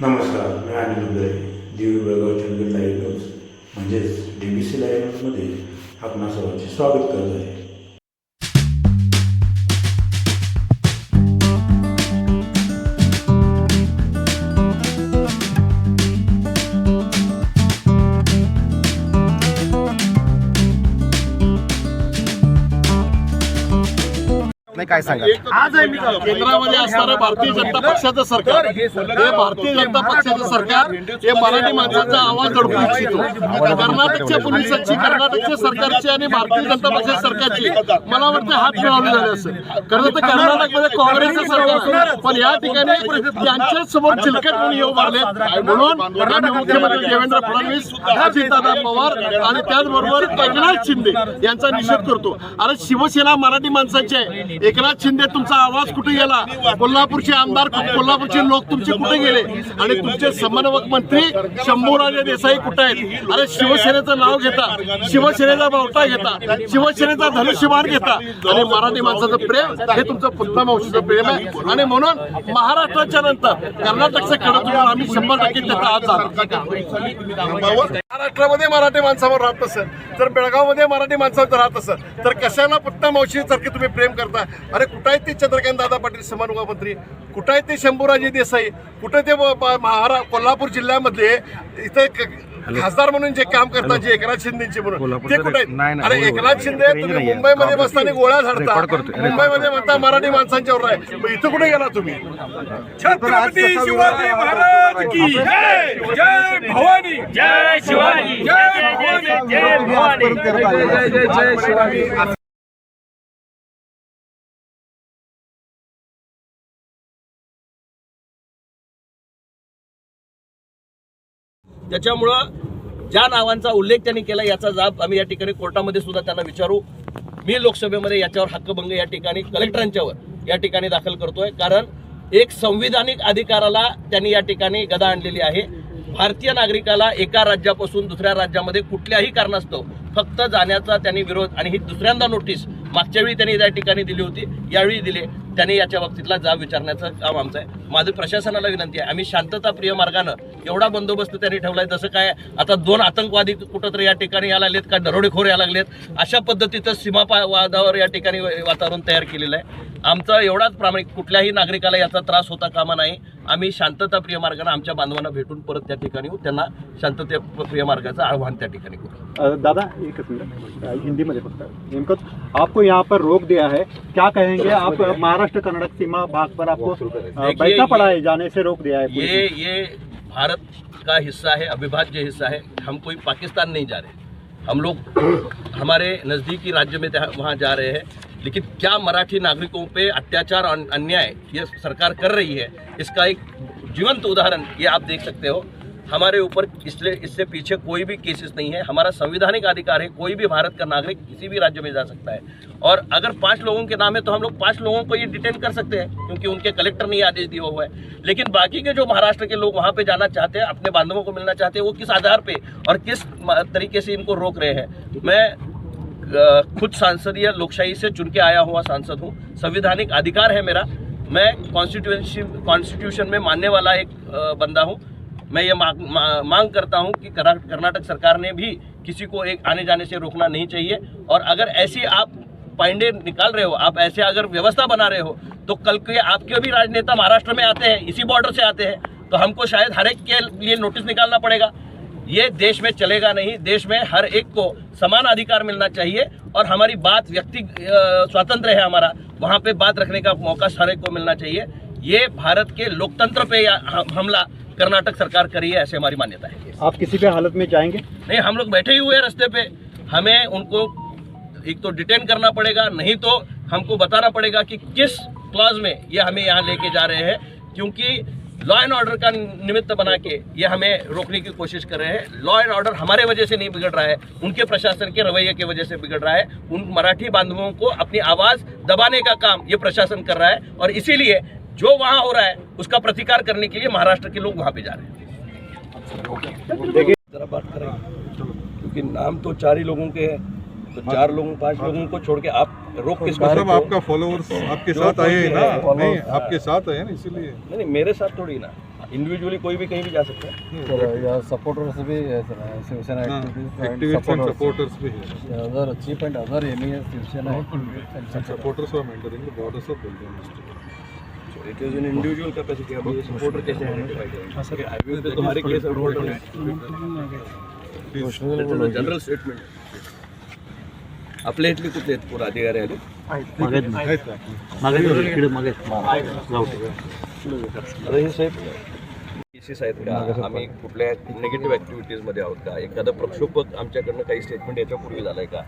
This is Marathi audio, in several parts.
नमस्कार मी अनिल उदय दिवी बेळगाव चंदगड लाईव्ह न्यूज म्हणजेच डी बी सी लाईव्ह न्यूजमध्ये आपणा सर्वांचे स्वागत करत आहे. नाही काय सांगा आज आहे मी केंद्रामध्ये असणारं भारतीय जनता पक्षाचं सरकार हे भारतीय जनता पक्षाचं सरकार हे मराठी माणसाचा आवाज दडपू इच्छितो कर्नाटकच्या पोलिसांची कर्नाटकच्या सरकारची आणि भारतीय जनता पक्षाच्या सरकारची मला वाटतं हात मिळवले झाले असेल. खरं तर कर्नाटकमध्ये काँग्रेसचं सरकार. पण या ठिकाणी त्यांच्याच समोर चिलकट म्हणून येऊ मारले. म्हणून मुख्यमंत्री देवेंद्र फडणवीस अजितदादा पवार आणि त्याचबरोबर एकनाथ शिंदे यांचा निषेध करतो. अरे शिवसेना मराठी माणसाची आहे. एकनाथ शिंदे तुमचा आवाज कुठे गेला? कोल्हापूरचे आमदार कोल्हापूरचे लोक तुमचे कुठे गेले? आणि तुमचे समन्वयक मंत्री शंभूराजे देसाई कुठे आहेत? अरे शिवसेनेचं नाव घेता शिवसेनेचा बावटा घेता शिवसेनेचा धनुष्यबाण घेता. आणि मराठी माणसाचं प्रेम हे तुमचं पुन्हा मावशीचं प्रेम आहे. आणि म्हणून महाराष्ट्राच्या नंतर कर्नाटकचं कडक आम्ही शंभर टक्के त्याचा आज महाराष्ट्रामध्ये मराठी माणसावर राहत असेल तर बेळगावमध्ये मराठी माणसावर राहत असेल तर कशाला पुट्टा मावशीसारखे तुम्ही प्रेम करता? अरे कुठं आहेत ते चंद्रकांत दादा पाटील समन्वय मंत्री कुठं आहेत ते शंभूराजे देसाई? कुठं ते महारा कोल्हापूर जिल्ह्यामध्ये इथे खासदार म्हणून जे काम करतात जे एकनाथ शिंदेचे म्हणून ते कोल्हापूरचं कुठे रे- नाही, आहेत नाही, अरे. एकनाथ शिंदे तुम्ही. मुंबईमध्ये बसताना गोळ्या झाडता. मुंबईमध्ये म्हणता मराठी माणसांच्यावर आहे मग इथं कुठे गेला तुम्ही छत्रपती शिवाजी महाराज की जय जय भवानी जय शिवाजी जय भवानी जय भवानी जय जय जय शिवाजी त्याच्यामुळं ज्या नावांचा उल्लेख त्यांनी केला याचा जाब आम्ही या ठिकाणी कोर्टामध्ये सुद्धा त्यांना विचारू. मी लोकसभेमध्ये याच्यावर हक्कभंग या ठिकाणी कलेक्टरांच्यावर या ठिकाणी दाखल करतोय. कारण एक संविधानिक अधिकाराला त्यांनी या ठिकाणी गदा आणलेली आहे. भारतीय नागरिकाला एका राज्यापासून दुसऱ्या राज्यामध्ये कुठल्याही कारणास्तव फक्त जाण्याचा त्यांनी विरोध आणि ही दुसऱ्यांदा नोटीस मागच्या वेळी त्यांनी त्या ठिकाणी दिली होती. यावेळी दिली. त्यांनी याच्या बाबतीतला जाब विचारण्याचं काम आमचं आहे. माझं प्रशासनाला विनंती आहे. आम्ही शांतताप्रिय मार्गानं एवढा बंदोबस्त त्यांनी ठेवलाय. जसं काय आता दोन आतंकवादी कुठंतरी या ठिकाणी यायला लागलेत का? दरोडेखोर यायला लागलेत. अशा पद्धतीचं सीमा पा- वादावर या ठिकाणी वातावरण तयार केलेलं आहे. आमचा एवढाच प्रामाणिक कुठल्याही नागरिकाला याचा त्रास होता कामा नाही. आम्ही शांतताप्रिय मार्गानं आमच्या बांधवांना भेटून परत त्या ठिकाणी येऊ. त्यांना शांतताप्रिय मार्गाचं आव्हान त्या ठिकाणी करू. दादा एक मिनट. अ, हिंदी में फक्त. नेमकं आपको यहाँ पर रोक दिया है. क्या कहेंगे? आप महाराष्ट्र कर्नाटक सीमा भाग पर आपको बैठा पड़ा है जाने से रोक दिया है ये ये भारत का हिस्सा है अविभाज्य हिस्सा है। हम कोई पाकिस्तान नहीं जा रहे। हम लोग हमारे नज़दीकी राज्य में वहाँ जा रहे हैं। लेकिन क्या मराठी नागरिकों पे अत्याचार और अन्याय ये सरकार कर रही है इसका एक जीवंत उदाहरण ये आप देख सकते हो। हमारे ऊपर इसलिए, इससे पीछे कोई भी केसेस नहीं है। हमारा संविधानिक अधिकार है, कोई भी भारत का नागरिक किसी भी राज्य में जा सकता है। और अगर पाँच लोगों के नाम है तो हम लोग पाँच लोगों को ये डिटेन कर सकते हैं, क्योंकि उनके कलेक्टर ने आदेश दिया हुआ है। लेकिन बाकी के जो महाराष्ट्र के लोग वहाँ पे जाना चाहते हैं, अपने बांधवों को मिलना चाहते हैं, वो किस आधार पर और किस तरीके से इनको रोक रहे हैं? मैं खुद सांसदीय लोकशाही से चुन के आया हुआ सांसद हूँ। संविधानिक अधिकार है मेरा। मैं कॉन्स्टिट्यूशन कॉन्स्टिट्यूशन में मानने वाला एक बंदा हूँ। मैं ये मांग, मा- मांग करता हूँ कि कर्नाटक सरकार ने भी किसी को एक आने जाने से रोकना नहीं चाहिए। और अगर ऐसी आप पाइंडे निकाल रहे हो, आप ऐसे अगर व्यवस्था बना रहे हो तो कल के आपके भी राजनेता महाराष्ट्र में आते हैं, इसी बॉर्डर से आते हैं तो हमको शायद हर एक के लिए नोटिस निकालना पड़ेगा। ये देश में चलेगा नहीं, देश में हर एक को समान अधिकार मिलना चाहिए, और हमारी बात व्यक्ति स्वतंत्र है हमारा, वहाँ पे बात रखने का मौका हर एक को मिलना चाहिए। ये भारत के लोकतंत्र पे हमला कर्नाटक सरकार करी है ऐसे हमारी मान्यता है। आप किसी भी हालत में जाएँगे? नहीं हम लोग बैठे ही हुए हैं रस्ते पे। हमें उनको एक तो डिटेन करना पड़ेगा नहीं तो हमको बताना पड़ेगा कि किस क्लॉज में ये हमें यहाँ लेके जा रहे हैं क्योंकि लॉ एंड ऑर्डर का निमित्त बना के ये हमें रोकने की कोशिश कर रहे हैं। लॉ एंड ऑर्डर हमारे वजह से नहीं बिगड़ रहा है उनके प्रशासन के रवैये की वजह से बिगड़ रहा है। उन मराठी बांधवों को अपनी आवाज़ दबाने का काम ये प्रशासन कर रहा है और इसीलिए जो वहाँ हो रहा है उसका प्रतिकार करने के लिए महाराष्ट्र के लोग वहाँ पे जा रहे हैं। देखिए जरा बात करें क्योंकि नाम तो चार ही लोगों के हैं तो चार लोगों पाँच लोगों को छोड़ के आप रोक किसको मतलब आपका फॉलोअर्स आपके साथ आए हैं ना? नहीं आपके साथ आए ना इसीलिए। नहीं नहीं मेरे साथ थोड़ी ना। इंडिविजुअली कोई भी कहीं भी जा सकता है। या सपोर्टर्स भी है सर शिवसेना and supporters भी है। Other chief and other Shiv Sena of Belgium district. It is in individual capacity अब ये सपोर्टर कैसे आइडेंटिफाई हाईवे पे तुम्हारे केस है जनरल स्टेटमेंट आपल्या इथले कुठले आहेत पूर्ण अधिकारी आले? आता हे साहेब. केसेस आहेत का? आम्ही कुठल्या निगेटिव्ह ॲक्टिव्हिटीजमध्ये आहोत का? एखादं प्रक्षोभक आमच्याकडनं काही स्टेटमेंट याच्यापूर्वी झालं आहे का?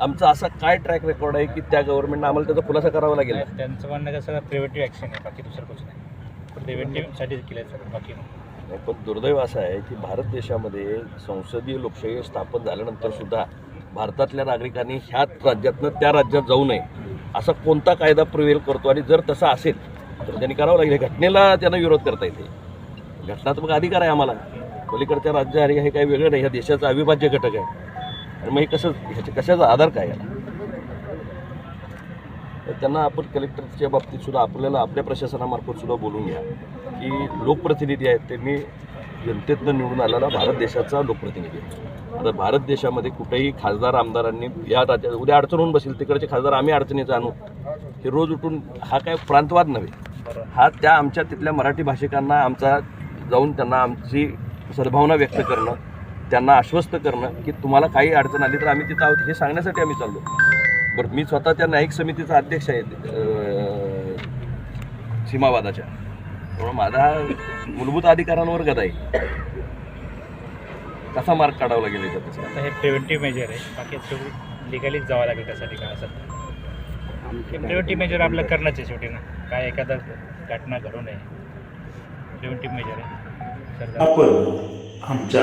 आमचा असा काय ट्रॅक रेकॉर्ड आहे की त्या गव्हर्नमेंटनं आम्हाला त्याचा खुलासा करावा लागेल? त्यांचं म्हणणं कसं प्रिव्हेंटिव्ह ॲक्शन आहे बाकी दुसरं कुछ नाही. प्रिव्हेंटिव्हसाठीच केलं आहे सगळं बाकी. नाही, पण दुर्दैव असं आहे की भारत देशामध्ये संसदीय लोकशाही स्थापन झाल्यानंतर सुद्धा भारतातल्या नागरिकांनी ह्याच राज्यातनं त्या राज्यात जाऊ नये असा कोणता कायदा प्रिव्हेल करतो आणि जर तसा असेल तर त्यांनी करावं लागेल. घटनेला त्यांना विरोध करता येते. घटनात्मक अधिकार आहे आम्हाला. पलीकडच्या राज्य आणि हे काही वेगळं नाही ह्या देशाचा अविभाज्य घटक आहे. आणि मग हे कसं ह्याच्या कशाचा आधार काय याला? तर त्यांना आपण कलेक्टरच्या बाबतीत सुद्धा आपल्याला आपल्या प्रशासनामार्फत सुद्धा बोलून घ्या की लोकप्रतिनिधी आहेत त्यांनी जनतेतनं निवडून आलेला भारत देशाचा लोकप्रतिनिधी आहे. आता भारत देशामध्ये कुठेही खासदार आमदारांनी या राज्यात उद्या अडचण होऊन बसेल तिकडचे खासदार आम्ही अडचणीचा आणू हे रोज उठून हा काय प्रांतवाद नव्हे. हा त्या आमच्या तिथल्या मराठी भाषिकांना आमचा जाऊन त्यांना आमची सद्भावना व्यक्त करणं त्यांना आश्वस्त करणं की तुम्हाला काही अडचण आली तर आम्ही तिथं आहोत हे सांगण्यासाठी आम्ही चाललो. बरं मी स्वतः त्या न्यायिक समितीचा अध्यक्ष आहे सीमावादाच्या. त्यामुळे माझा मूलभूत अधिकारांवर गदा आहे. कसा मार्ग काढावा लागेल? आता हे प्रिव्हेंटिव्ह मेजर आहे. बाकी लिगलीच जावं लागेल त्यासाठी काय असेल प्रिव्हेंटिव्ह मेजर आपलं करणंच आहे शेवटी ना. काय एखादा घटना घडू नये. प्रिव्हेंटिव्ह मेजर आहे. आपण आमच्या